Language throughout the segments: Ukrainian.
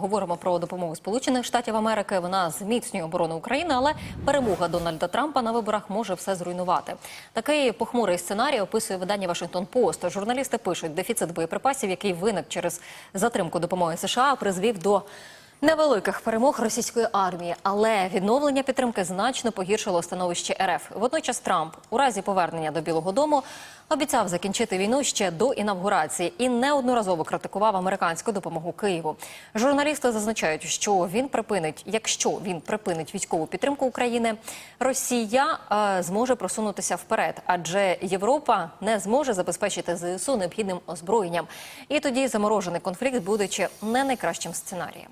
говоримо про допомогу Сполучених Штатів Америки. Вона зміцнює оборону України, але перемога Дональда Трампа на виборах може все зруйнувати. Такий похмурий сценарій описує видання Вашингтон Пост. Журналісти пишуть, дефіцит боєприпасів, який виник через затримку допомоги США, призвів до Невеликих перемог російської армії, але відновлення підтримки значно погіршило становище РФ. Водночас Трамп у разі повернення до Білого Дому обіцяв закінчити війну ще до інавгурації і неодноразово критикував американську допомогу Києву. Журналісти зазначають, що він припинить, якщо він припинить військову підтримку України, Росія е, зможе просунутися вперед, адже Європа не зможе забезпечити ЗСУ необхідним озброєнням. І тоді заморожений конфлікт буде чи не найкращим сценарієм.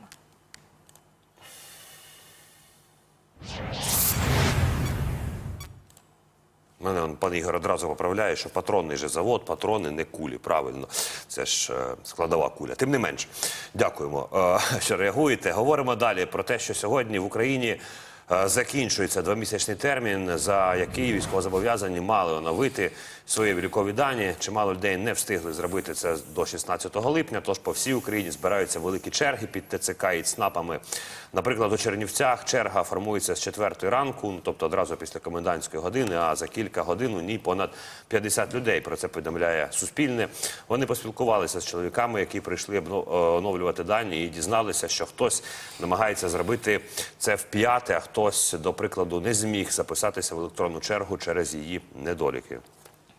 Мене пан Ігор одразу поправляє, що патронний же завод, патрони не кулі. Правильно, це ж е, складова куля. Тим не менш, дякуємо, е, що реагуєте. Говоримо далі про те, що сьогодні в Україні закінчується двомісячний термін, за який військовозобов'язані мали оновити свої вілікові дані. Чимало людей не встигли зробити це до 16 липня. Тож по всій Україні збираються великі черги під ТЦК і ЦНАПами. Наприклад, у Чернівцях черга формується з 4 ранку, ну, тобто одразу після комендантської години. А за кілька годин у ній понад 50 людей. Про це повідомляє Суспільне. Вони поспілкувалися з чоловіками, які прийшли е, оновлювати дані, і дізналися, що хтось намагається зробити це в п'яте, а хтось, до прикладу, не зміг записатися в електронну чергу через її недоліки.